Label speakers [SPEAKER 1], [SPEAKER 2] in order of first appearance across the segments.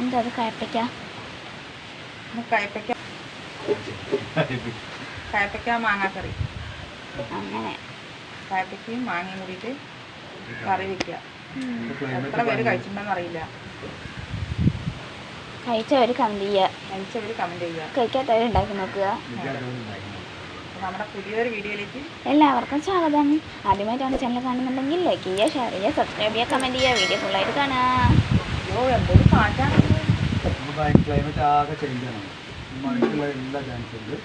[SPEAKER 1] എന്താ അത്
[SPEAKER 2] കയപ്പയ്ക്ക? കയപ്പയ്ക്ക. കയ്പ്പയ്ക്ക മാങ്ങാക്കറി.
[SPEAKER 1] അങ്ങനെ.
[SPEAKER 2] കയ്പ്പയ്ക്കയും മാങ്ങയും കൂടിയിട്ട് കറി വെക്കുക എത്ര പേര്
[SPEAKER 3] കഴിച്ചിട്ടുണ്ടെന്നറിയില്ല
[SPEAKER 2] കഴിച്ചിട്ടുണ്ടെന്ന് അറിയില്ല.
[SPEAKER 1] കഴിച്ചവർ കമന്റ് ചെയ്യുക.
[SPEAKER 2] കഴിച്ചവർ കമന്റ് ചെയ്യുക.
[SPEAKER 1] കഴിക്കാത്തവർ ഉണ്ടാക്കി നോക്കുക.
[SPEAKER 2] നമ്മുടെ പുതിയൊരു വീഡിയോയിലേക്ക്
[SPEAKER 1] എല്ലാവർക്കും സ്വാഗതം. ആദ്യമായിട്ടാണ് ചാനൽ കാണുന്നുണ്ടെങ്കിൽ ലൈക്ക് ചെയ്യുക ഷെയർ ചെയ്യുക സബ്സ്ക്രൈബ് ചെയ്യുക കമന്റ് ചെയ്യുക. വീഡിയോ ഫുള്ളായിട്ട് കാണുക
[SPEAKER 2] അയ്യോ എന്തൊരു കാറ്റാണ്
[SPEAKER 3] ക്ലൈമറ്റ് ആകെ ചേഞ്ച് ആണ്. മഴയ്ക്കുള്ള എല്ലാ ചാൻസ് ഉണ്ട്.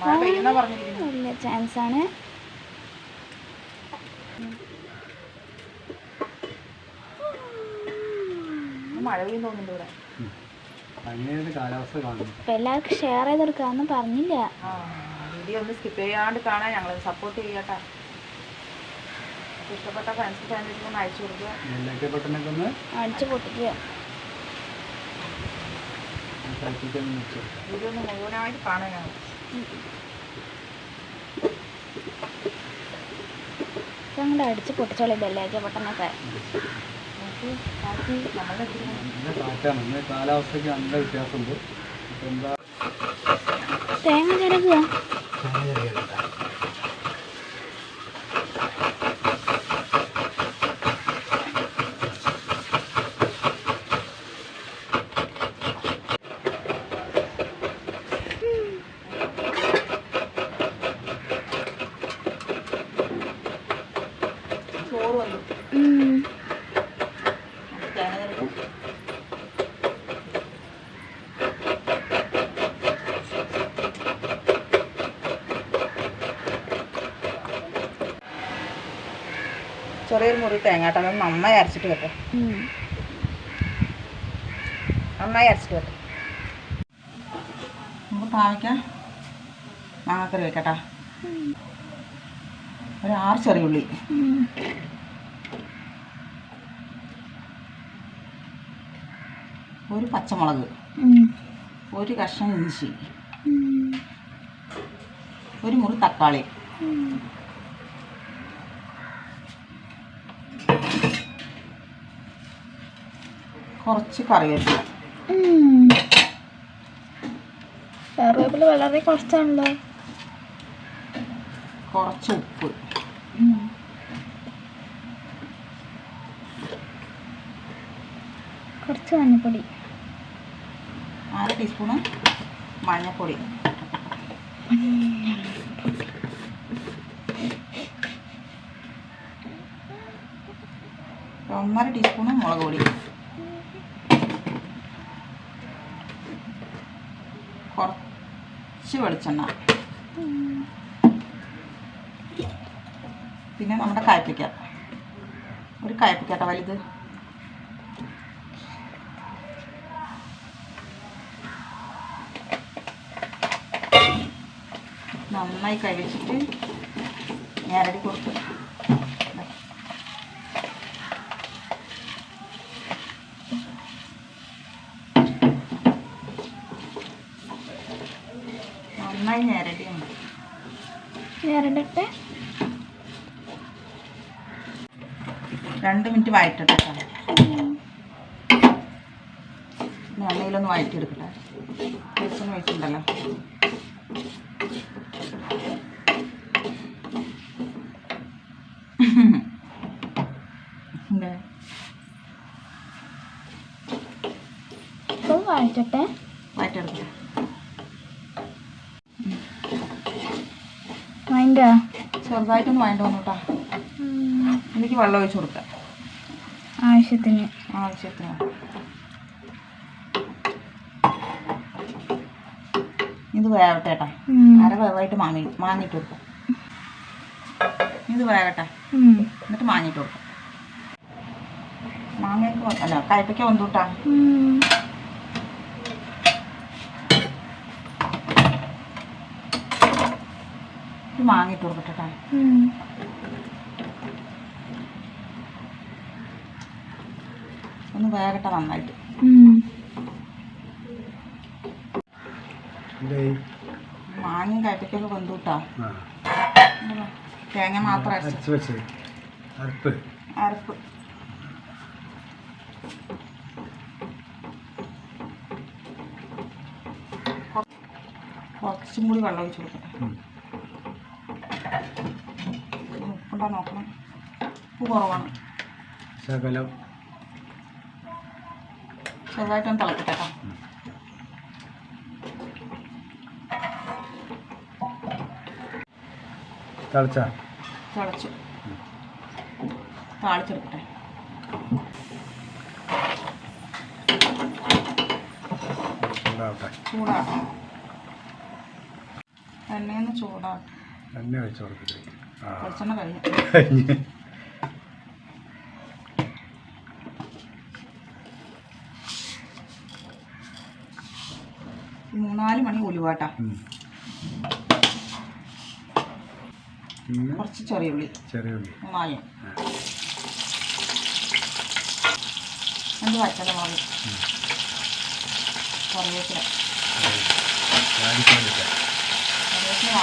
[SPEAKER 2] മഴ പെയ്യുന്ന പറഞ്ഞിരിക്കുന്നു
[SPEAKER 1] വലിയ ചാൻസ് ആണ്.
[SPEAKER 2] മഴ പെയ്യും തോന്നുന്നുണ്ട് ഇവിടെ.
[SPEAKER 3] അങ്ങനെയാണ് കാലാവസ്ഥ കാണുന്നത്
[SPEAKER 1] അപ്പം എല്ലാവർക്കും ഷെയർ ചെയ്ത് കൊടുക്കാമെന്ന് പറഞ്ഞില്ല.
[SPEAKER 2] ആ വീഡിയോ ഒന്ന് സ്കിപ്പ് ചെയ്യാണ്ട് കാണാൻ ഞങ്ങൾ സപ്പോർട്ട് ചെയ്യട്ടെ. ഇഷ്ടപ്പെട്ട ഫ്രണ്ട്സ് ഫാമിലിക്ക് ഒന്ന് അയച്ചു കൊടുക്കുക.
[SPEAKER 3] പെട്ടെന്നൊക്കെ ഒന്ന്
[SPEAKER 1] അടിച്ച് പൊട്ടിക്കുക.
[SPEAKER 2] വീഡിയോ ഒന്ന് മുഴുവനായിട്ട്
[SPEAKER 1] കാണാനാണ് ഞങ്ങളുടെ അടിച്ച് പൊട്ടിച്ചോളി ബെല്ലേക്ക് പൊട്ടനൊക്കെ.
[SPEAKER 2] നോക്കി കാറ്റ് നമ്മളുടെ
[SPEAKER 3] നല്ല കാറ്റാണ് ഇന്ന് കാലാവസ്ഥയ്ക്ക് നല്ല വ്യത്യാസമുണ്ട്. ഇപ്പം എന്താ?
[SPEAKER 1] തേങ്ങ ചിരകുക
[SPEAKER 2] ചോറ് വന്നു
[SPEAKER 1] ഉം.
[SPEAKER 2] നമുക്ക് തേങ്ങ ചേർക്കും ചെറിയൊരു മുറി തേങ്ങാട്ട. നന്നായി അരച്ചിട്ട് വെക്കാം. നന്നായി അരച്ചിട്ട് വെക്കാം. നമുക്ക് പാവയ്ക്കാം മാങ്ങാക്കറി വെക്കട്ടാ. ഒരു ആറ് ചെറിയുള്ളി
[SPEAKER 1] ഉള്ളി.
[SPEAKER 2] ഒരു പച്ചമുളക്. ഒരു കഷ്ണം ഇഞ്ചി. ഒരു മുറി തക്കാളി. കുറച്ച് കറിവേപ്പില.
[SPEAKER 1] കറിവേപ്പില വളരെ കുറച്ചാണല്ലോ.
[SPEAKER 2] കുറച്ച് ഉപ്പ്.
[SPEAKER 1] കുറച്ച് മഞ്ഞപ്പൊടി.
[SPEAKER 2] അര ടീസ്പൂണ് മഞ്ഞപ്പൊടി. ഒന്നര ടീസ്പൂണ് മുളക് പൊടി. കുറച്ച് വെളിച്ചെണ്ണ. പിന്നെ നമ്മുടെ കായ്പ്പിക്ക. ഒരു കായ്പ്പിക്കട്ടെ വലുത്. നന്നായി കഴിച്ചിട്ട് ഞാരടി കൊടുത്ത്. നന്നായി ഞാരടി ഉണ്ട്
[SPEAKER 1] വേറിട്ടെ
[SPEAKER 2] രണ്ട് മിനിറ്റ് വഴറ്റട്ടെ എണ്ണയിലൊന്ന് വഴറ്റിയെടുക്കട്ടെ വെളിച്ചെണ്ണ ഒഴിച്ചിട്ടുണ്ടല്ലോ. എന്താ
[SPEAKER 1] ഇപ്പോൾ അതിന്റെ
[SPEAKER 2] ചെറുതായിട്ടൊന്ന് വഴണ്ട് വന്നു കേട്ടോ എനിക്ക് വെള്ളം ഒഴിച്ച് കൊടുക്കാം.
[SPEAKER 1] ആവശ്യത്തിന്.
[SPEAKER 2] ആവശ്യത്തിന്. ഇത് വേവട്ടെ കേട്ടോ അര വേവായിട്ട് മാങ്ങി മാങ്ങിട്ട് കൊടുക്കാം. ഇത്
[SPEAKER 1] വേവട്ടെ.
[SPEAKER 2] എന്നിട്ട് മാങ്ങിട്ട് കൊടുക്കാം. മാങ്ങയ്ക്ക് അല്ല കയ്പയ്ക്ക് വന്നുട്ടാ. മാങ്ങിട്ട്
[SPEAKER 1] കൊടുത്തിട്ടാണ്.
[SPEAKER 2] ഒന്ന് വേഗട്ടെ നന്നായിട്ട്. മാങ്ങയും കട്ടിക്കൊക്കെ
[SPEAKER 3] കൊണ്ടുകൂട്ടാ
[SPEAKER 2] തേങ്ങ മാത്രം കുറച്ചും കൂടി വെള്ളം ഒഴിച്ചു കൊടുക്കട്ടെ. ഉപ്പുണ്ടോ നോക്കണം. ഉപ്പ് കുറവാണ്.
[SPEAKER 3] ശകലം.
[SPEAKER 2] ചെറുതായിട്ടൊന്ന് തിളക്കട്ടെ കേട്ടോ
[SPEAKER 3] തിളച്ച?
[SPEAKER 2] തിളച്ചു. താളിച്ചെടുക്കട്ടെ. ചൂടാക്കണം. എണ്ണയൊന്ന് ചൂടാക്കും
[SPEAKER 3] എണ്ണ ഒഴിച്ച് കൊടുക്കട്ടെ ആ
[SPEAKER 2] കഴിഞ്ഞു
[SPEAKER 3] കഴിഞ്ഞ്.
[SPEAKER 2] മൂന്നാൽ മണി ഉലുവാട്ട. കുറച്ച് ചെറിയ ഉള്ളി.
[SPEAKER 3] ചെറിയ ഉള്ളി. മൂന്നാൽ.
[SPEAKER 2] രണ്ട് വറ്റല മുളക്. കറിവേപ്പില. കറിവേപ്പില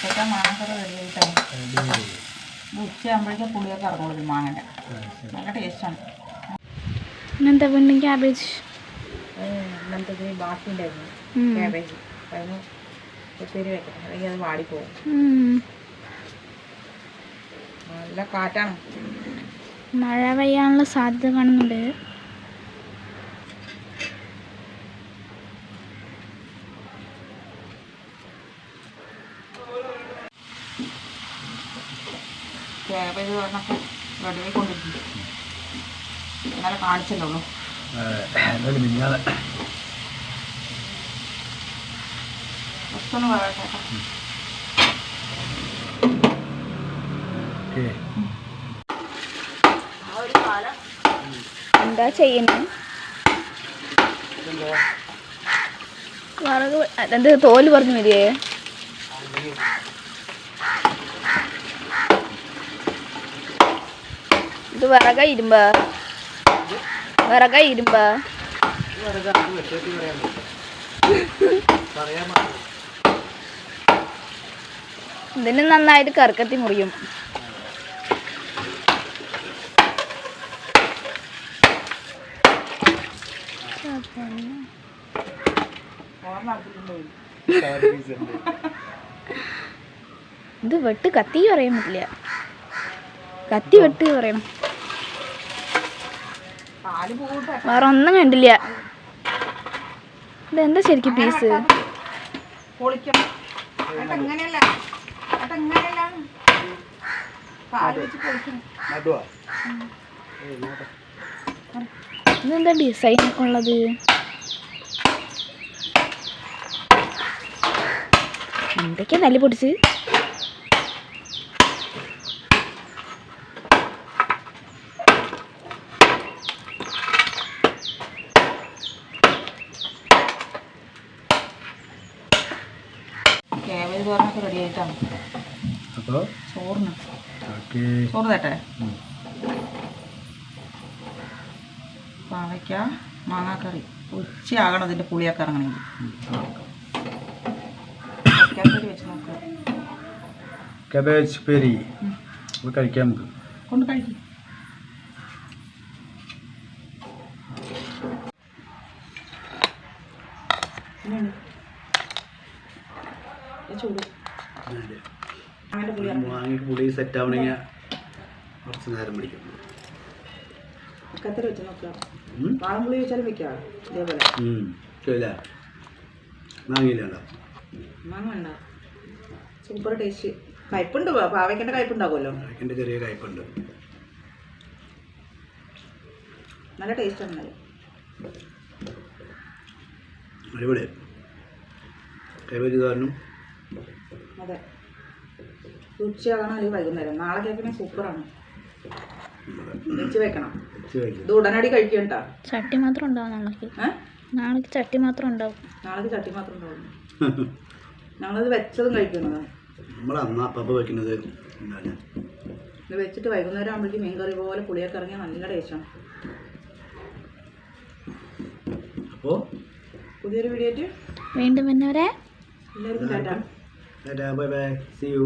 [SPEAKER 2] കഴിച്ചിട്ട് മാങ്ങക്കറി റെഡി. ഇത് ഉച്ചയാകുമ്പോഴേക്കും പുളിയൊക്കെ ഇറങ്ങുള്ളൂ
[SPEAKER 3] മാങ്ങന്റെ.
[SPEAKER 2] നല്ല ടേസ്റ്റാണ്
[SPEAKER 1] ഇങ്ങനത്തെ വീണ്ടും ക്യാബേജ്
[SPEAKER 2] ഇന്നത്തെ ബാക്കി ഉണ്ടായിരുന്നു. ക്യാബേജ് അതിന് ഉപ്പേരി വെക്കണം. അല്ലെങ്കിൽ അത് വാടിപ്പോകും നല്ല കാറ്റാണ്.
[SPEAKER 1] മഴ പെയ്യാനുള്ള സാധ്യത കാണുന്നുണ്ട്
[SPEAKER 2] ക്യാബേജ് പറഞ്ഞപ്പോൾ ആയിക്കൊണ്ടിരിക്കും ഇന്നലെ കാണിച്ചല്ലോ.
[SPEAKER 3] എന്തായാലും
[SPEAKER 2] പറയട്ടെ.
[SPEAKER 1] എന്താ ചെയ്യുന്നത്? വിറക് എന്ത് തോൽ പറഞ്ഞു മതിയേ ഇത് വിറക ഇരുമ്പ വിറക ഇരുമ്പ ഇതിന് നന്നായിട്ട് കറക്കത്തി മുറിയും. ഇത് വെട്ട് കത്തി പറയാൻ പറ്റില്ല. കത്തി വെട്ട് പറയണം വേറെ ഒന്നും കണ്ടില്ല. ഇതെന്താ ശരിക്കും പീസ് ഇതെന്താ ഡിസൈൻ ഉള്ളത്? എന്തൊക്കെയാ നല്ല പൊടിച്ച്?
[SPEAKER 2] തോരനൊക്കെ റെഡി ആയിട്ടാണ്.
[SPEAKER 3] അപ്പോൾ?
[SPEAKER 2] ചോറിന്.
[SPEAKER 3] ഓക്കെ.
[SPEAKER 2] ചോറ് തട്ടെ? പാവയ്ക്ക മാങ്ങാക്കറി. ഉച്ചയാകണം ഇതിന്റെ പുളിയൊക്കെ ഇറങ്ങണമെങ്കിൽ
[SPEAKER 3] കബേജ് പെരി നമുക്ക്
[SPEAKER 2] കൊണ്ട് കഴിക്കും.
[SPEAKER 3] സെറ്റ് ആവണമെങ്കിൽ കുറച്ച് നേരം പിടിക്കും.
[SPEAKER 2] വെക്കാത്തൊരു വെച്ച്
[SPEAKER 3] നോക്കാം?
[SPEAKER 2] വാളംപുളി വെച്ചാലും വെക്കാം. ഇതേപോലെ. മാങ്ങ വേണ്ട സൂപ്പർ ടേസ്റ്റ് കയ്പുണ്ട് പാവയ്ക്കന്റെ കയ്പുണ്ടാകുമല്ലോ
[SPEAKER 3] ചെറിയ കയ്പുണ്ട്
[SPEAKER 2] നല്ല ടേസ്റ്റ് ആണ് നല്ല
[SPEAKER 3] അടിപൊളി. കൈവരി
[SPEAKER 2] അതെ. ഉച്ചയാകണം അല്ലെങ്കിൽ വൈകുന്നേരം? നാളെ കേൾക്കണേ സൂപ്പറാണ്. വെച്ച് വെക്കണം. ഇത് ഉടനടി കഴിക്കണ്ട
[SPEAKER 1] ചട്ടി മാത്രം ഉണ്ടാവും നാളേക്ക്. നാളേക്ക് ചട്ടി മാത്രം ഉണ്ടാവും.
[SPEAKER 2] നാളേക്ക് ചട്ടി മാത്രം ഉണ്ടാവും. ഞങ്ങളത് വെച്ചതും കഴിക്കുന്നതാണ്
[SPEAKER 3] നമ്മൾ അന്ന് അപ്പം വെക്കുന്നത്
[SPEAKER 2] ഇത് വെച്ചിട്ട് വൈകുന്നേരം ആകുമ്പോഴേക്കും മീൻ കറി പോലെ പുളിയൊക്കെ ഇറങ്ങിയ നല്ല ടേസ്റ്റാണ്
[SPEAKER 3] അപ്പോൾ
[SPEAKER 2] പുതിയൊരു വീഡിയോ ആയിട്ട്
[SPEAKER 1] വീണ്ടും വന്നവരെ
[SPEAKER 2] എല്ലാവർക്കും tata.
[SPEAKER 3] Bye bye. See you